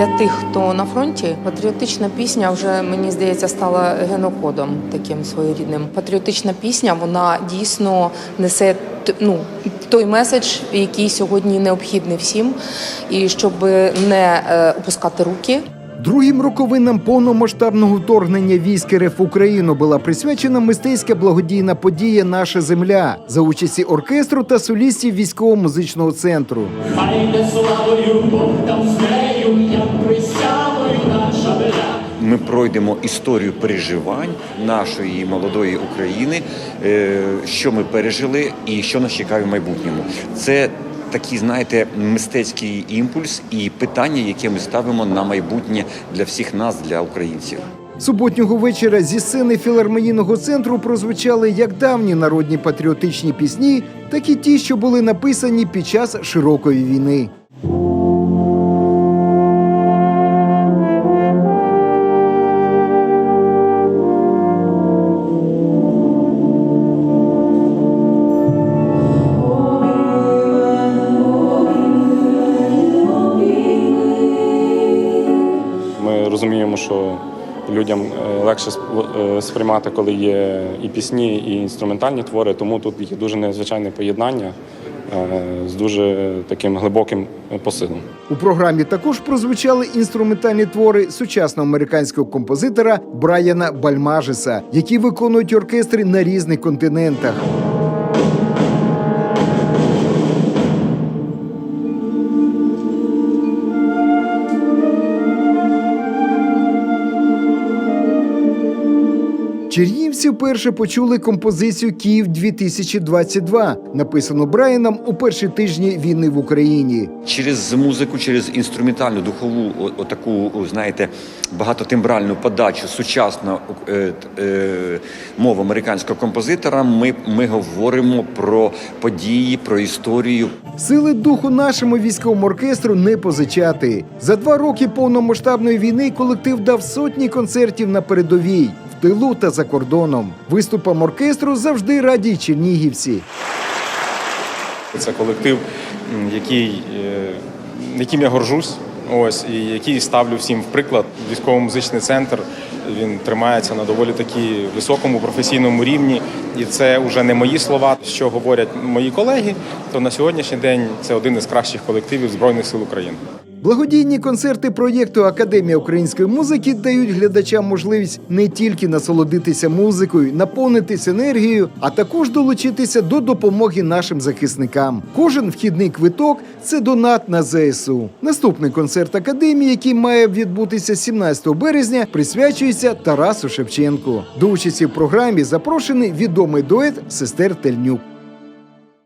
Для тих, хто на фронті, патріотична пісня вже мені здається стала генокодом таким своєрідним. Патріотична пісня вона дійсно несе ну, той меседж, який сьогодні необхідний всім, і щоб не е, опускати руки. Другим роковинам повномасштабного вторгнення військ РФ в Україну була присвячена мистецька благодійна подія Наша земля за участі оркестру та солістів військово-музичного центру. Хай не славою Бог там пройдемо історію переживань нашої молодої України, е, що ми пережили і що нас чекає в майбутньому. Це такий, знаєте, мистецький імпульс і питання, яке ми ставимо на майбутнє для всіх нас, для українців. Суботнього вечора зі сцени філармонійного центру прозвучали як давні народні патріотичні пісні, так і ті, що були написані під час широкої війни. Розуміємо, що людям е, легше е, сприймати, коли є і пісні, і інструментальні твори, тому тут є дуже незвичайне поєднання е, з дуже таким глибоким посилом. У програмі також прозвучали інструментальні твори сучасного американського композитора Брайана Бальмажеса, які виконують оркестри на різних континентах. Чернігівці вперше почули композицію Київ 2022 написану Брайаном у перші тижні війни в Україні. Через музику, через інструментальну духову, отаку, знаєте, багатотимбральну подачу сучасну е, е, мову американського композитора. Ми, ми говоримо про події, про історію, Сили духу нашому військовому оркестру не позичати. За два роки повномасштабної війни колектив дав сотні концертів на передовій, тилу та за кордоном. Виступам оркестру завжди раді чернігівці. Це колектив, який, е, яким я горжусь. Ось і який ставлю всім в приклад. Військово-музичний центр він тримається на доволі таки високому професійному рівні, і це вже не мої слова, що говорять мої колеги. То на сьогоднішній день це один із кращих колективів збройних сил України. Благодійні концерти проєкту Академія української музики дають глядачам можливість не тільки насолодитися музикою, наповнитись енергією, а також долучитися до допомоги нашим захисникам. Кожен вхідний квиток це донат на ЗСУ. Наступний концерт академії, який має відбутися 17 березня, присвячується Тарасу Шевченку. До участі в програмі запрошений відомий дует сестер Тельнюк.